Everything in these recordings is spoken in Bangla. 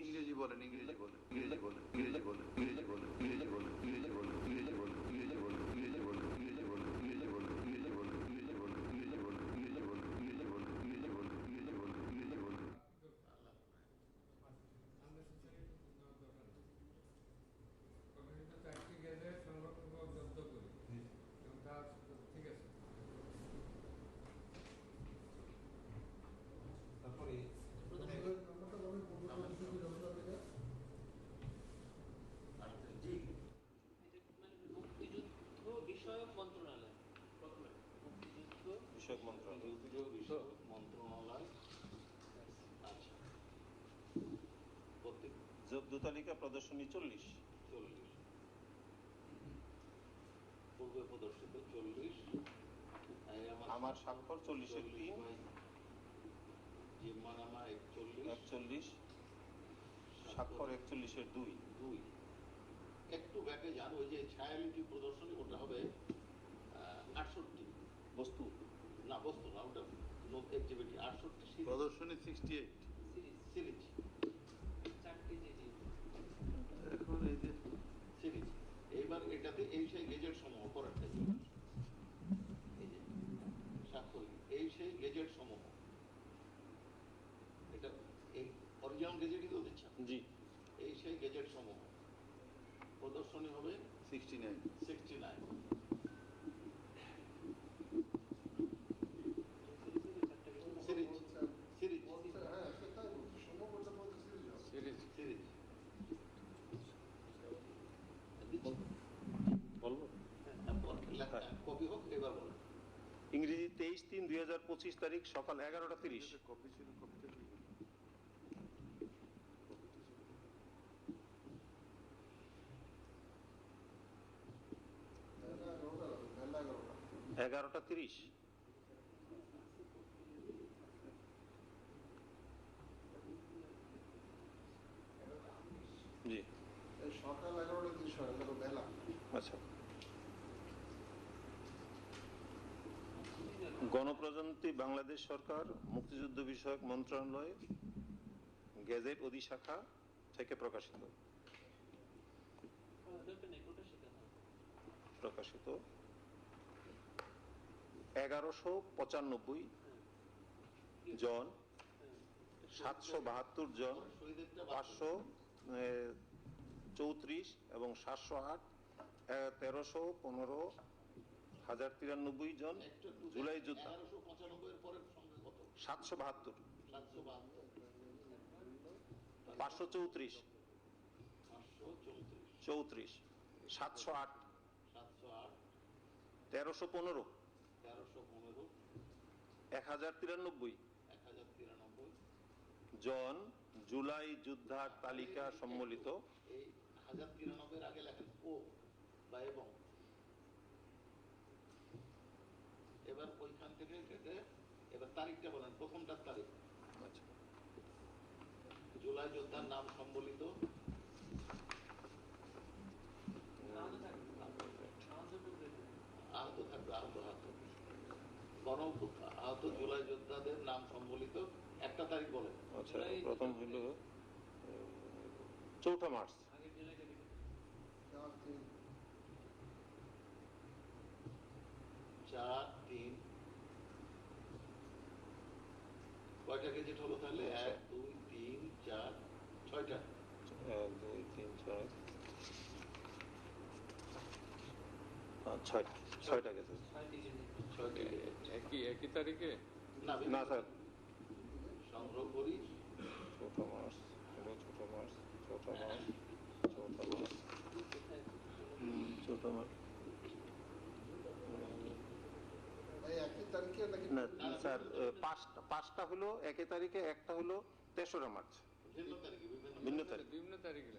ইংরেজি বলেন ইংরেজি বলেন ইংরেজি বলেন ইংরেজি বলেন ইংরেজি তালিকা প্রদর্শনী চল্লিশ। চল্লিশ। পূর্বে প্রদর্শিত চল্লিশ। আমার স্বাক্ষর চল্লিশের তিন। একচল্লিশ। স্বাক্ষর একচল্লিশের দুই। দুই। একটু ব্যাকে যান ওই যে ছায়ালিপি প্রদর্শনী ওটা হবে আটষট্টি। বস্তু। না বস্তু না ওটা এক্সিবিটি আটষট্টি প্রদর্শনী সিক্সটি এইট সিরিজ চারটি যে যে এখন এই যে সিরিজ এইবার এটাতে এই সেই গেজেট সমূহ পরেরটা কি? এই যে স্বাক্ষর এই সেই গেজেট সমূহ এটা এই অরিজিনাল গেজেটই তো দিচ্ছেন জি এই সেই গেজেট সমূহ। প্রদর্শনী হবে sixty nine sixty nine series. Series. Series. Series. বলব? কপি হোক এবার বলুন ইংরেজি তেইশ তিন দুই হাজার পঁচিশ তারিখ সকাল এগারোটা তিরিশ। কপি ছিল কপিটা এগারোটা তিরিশ। জি। সকাল এগারোটা তিরিশ বেলা। আচ্ছা। গণপ্রজাতন্ত্রী বাংলাদেশ সরকার মুক্তিযুদ্ধ বিষয়ক মন্ত্রণালয় গেজেট অধিশাখা থেকে প্রকাশিত। প্রকাশিত। এগারোশো পঁচানব্বই জন, সাতশো বাহাত্তর জন, পাঁচশো চৌত্রিশ এবং সাতশো আট তেরোশো পনেরো, হাজার তিরানব্বই জন জুলাই যোদ্ধা। সাতশো বাহাত্তর। পাঁচশো চৌত্রিশ। চৌত্রিশ। সাতশো আট। তেরোশো পনেরো। এক হাজার তিরানব্বই। জন জুলাই যোদ্ধার তালিকা সম্মিলিত এই হাজার তিরানব্বই আগে লেখেন ও বা এবং। এবার ওইখান থেকে কেটে এবার তারিখটা বলেন প্রথমটার তারিখ। আচ্ছা। জুলাই যোদ্ধার নাম সম্বলিত। আহত থাকবে আহত করবে আহত জুলাই যোদ্ধাদের নাম সম্বলিত একটা তারিখ বলেন। আচ্ছা প্রথম হইল চৌঠা মার্চ। চার তিন। কয়টা গেজেট হলো তাহলে? এক দুই তিন চার ছয়টা। এক দুই তিন চার। আহ, ছয় ছয়টা গেছে। একই একই তারিখে? না স্যার। সংগ্রহ করি। ছোট মাস ছোট মাস ছোট মাস ছোট মাস ছোট মাস স্যার পাঁচটা পাঁচটা হলো একই তারিখে একটা হলো তেসরা মার্চ। ভিন্ন তারিখে। ভিন্ন আচ্ছা, তারিখে।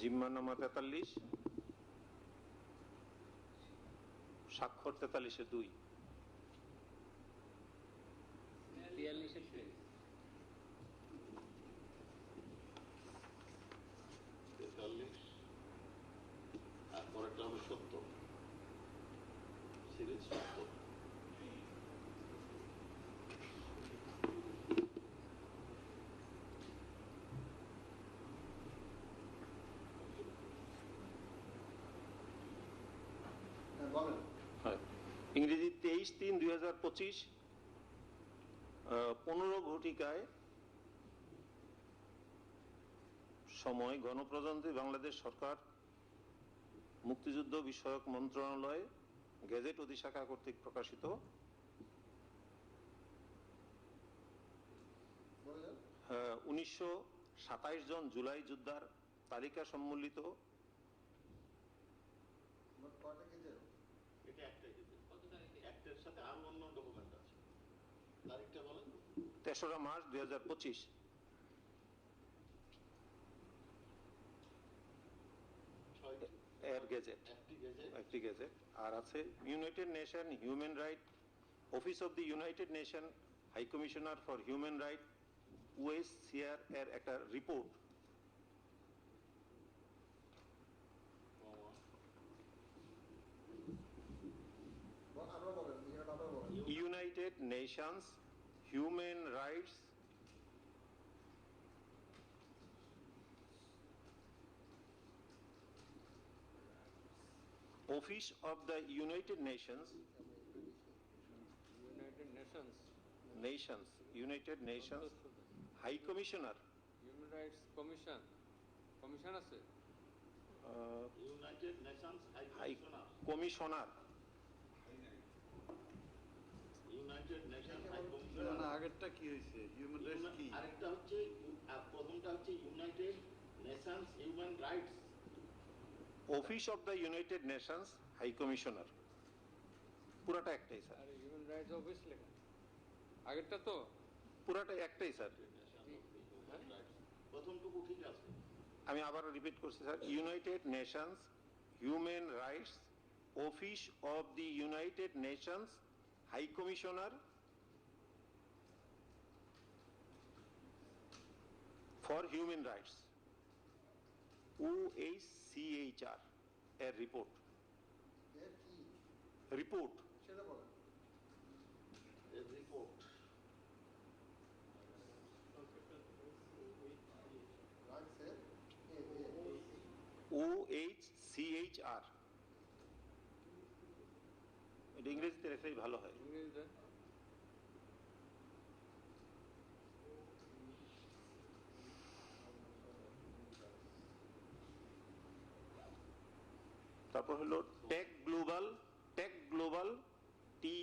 জিম্মানামা তেতাল্লিশ স্বাক্ষর তেতাল্লিশে দুই। তেতাল্লিশ আর পরেরটা হবে সত্তর। সিরিজ সত্তর। ইংরেজি তেইশ তিন দুই হাজার পঁচিশ পনেরো ঘটিকায় সময় গণপ্রজাতন্ত্রী বাংলাদেশ সরকার মুক্তিযুদ্ধ বিষয়ক মন্ত্রণালয় গেজেট অধিশাখা কর্তৃক প্রকাশিত। উনিশশো সাতাইশ জন জুলাই যোদ্ধার তালিকা সম্মিলিত এটা একটাই দিতে কত তারিখে একটার সাথে আরও অন্য ডকুমেন্ট আছে। তারিখটা বলেন। তেসরা মার্চ দুই হাজার পঁচিশ। গেজেট। একটি গেজেট। আর আছে United Nation human right office of the United Nation high commissioner for human right OSCR এর একটা report. nations, human rights, office of the United Nations, United Nations, Nations, United Nations, High Commissioner, Human Rights Commission, Commission আছে, uh, United Nations High Commissioner, না আগেরটা কি হয়েছে? হিউম্যান রাইটস কি? আরেকটা হচ্ছে প্রথমটা হচ্ছে United Nations human rights office of the United Nations high commissioner পুরাটা একটাই স্যার। হিউম্যান রাইটস অফিস লেখা। আগেরটা তো? পুরাটা একটাই স্যার। প্রথমটুকু ঠিক আছে। আমি আবার রিপিট করছি sir. United Nations Human Rights Office of the United Nations High Commissioner for Human Rights O OHCHR এর রিপোর্ট এর রিপোর্ট রিপোর্ট এ ওএইচসিএইচআর এটা ইংরেজিতে লেখলেই ভালো হয়। তারপর হলো tech global tech global T